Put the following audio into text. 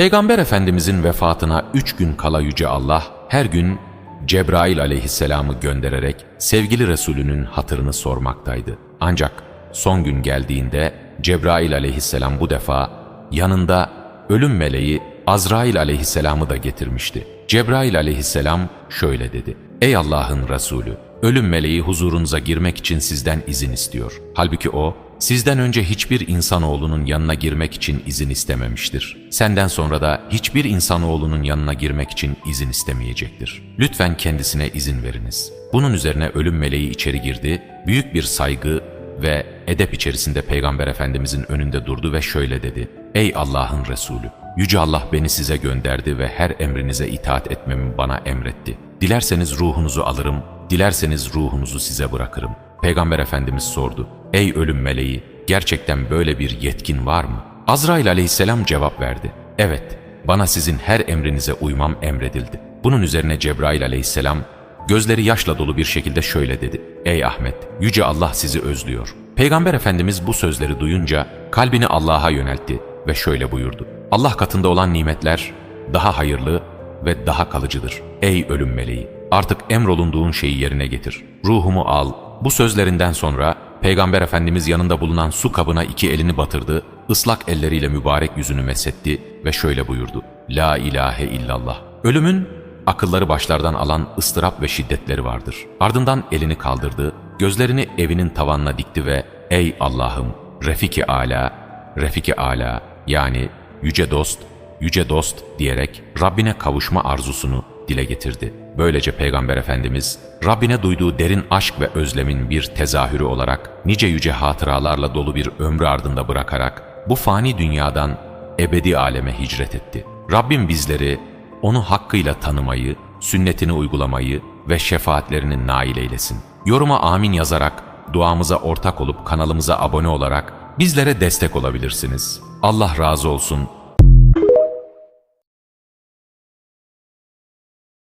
Peygamber Efendimizin vefatına üç gün kala Yüce Allah her gün Cebrail aleyhisselamı göndererek sevgili Resulünün hatırını sormaktaydı. Ancak son gün geldiğinde Cebrail aleyhisselam bu defa yanında ölüm meleği Azrail aleyhisselamı da getirmişti. Cebrail aleyhisselam şöyle dedi. Ey Allah'ın Resulü! Ölüm meleği huzurunuza girmek için sizden izin istiyor. Halbuki o, sizden önce hiçbir insanoğlunun yanına girmek için izin istememiştir. Senden sonra da hiçbir insanoğlunun yanına girmek için izin istemeyecektir. Lütfen kendisine izin veriniz. Bunun üzerine ölüm meleği içeri girdi, büyük bir saygı ve edep içerisinde Peygamber Efendimizin önünde durdu ve şöyle dedi. Ey Allah'ın Resulü! Yüce Allah beni size gönderdi ve her emrinize itaat etmemi bana emretti. Dilerseniz ruhunuzu alırım, dilerseniz ruhunuzu size bırakırım. Peygamber Efendimiz sordu. Ey ölüm meleği, gerçekten böyle bir yetkin var mı? Azrail aleyhisselam cevap verdi. Evet, bana sizin her emrinize uymam emredildi. Bunun üzerine Cebrail aleyhisselam gözleri yaşla dolu bir şekilde şöyle dedi. Ey Ahmet, Yüce Allah sizi özlüyor. Peygamber Efendimiz bu sözleri duyunca kalbini Allah'a yöneltti ve şöyle buyurdu. Allah katında olan nimetler daha hayırlı ve daha kalıcıdır. Ey ölüm meleği! Artık emrolunduğun şeyi yerine getir. Ruhumu al. Bu sözlerinden sonra Peygamber Efendimiz yanında bulunan su kabına iki elini batırdı, ıslak elleriyle mübarek yüzünü mesetti ve şöyle buyurdu. La ilahe illallah. Ölümün akılları başlardan alan ıstırap ve şiddetleri vardır. Ardından elini kaldırdı, gözlerini evinin tavanına dikti ve Ey Allah'ım, Refiki Ala, Refiki Ala yani Yüce Dost, Yüce Dost diyerek Rabbine kavuşma arzusunu dile getirdi. Böylece Peygamber Efendimiz Rabbine duyduğu derin aşk ve özlemin bir tezahürü olarak nice yüce hatıralarla dolu bir ömrü ardında bırakarak bu fani dünyadan ebedi aleme hicret etti. Rabbim bizleri onu hakkıyla tanımayı, sünnetini uygulamayı ve şefaatlerini nail eylesin. Yoruma amin yazarak, duamıza ortak olup kanalımıza abone olarak bizlere destek olabilirsiniz. Allah razı olsun.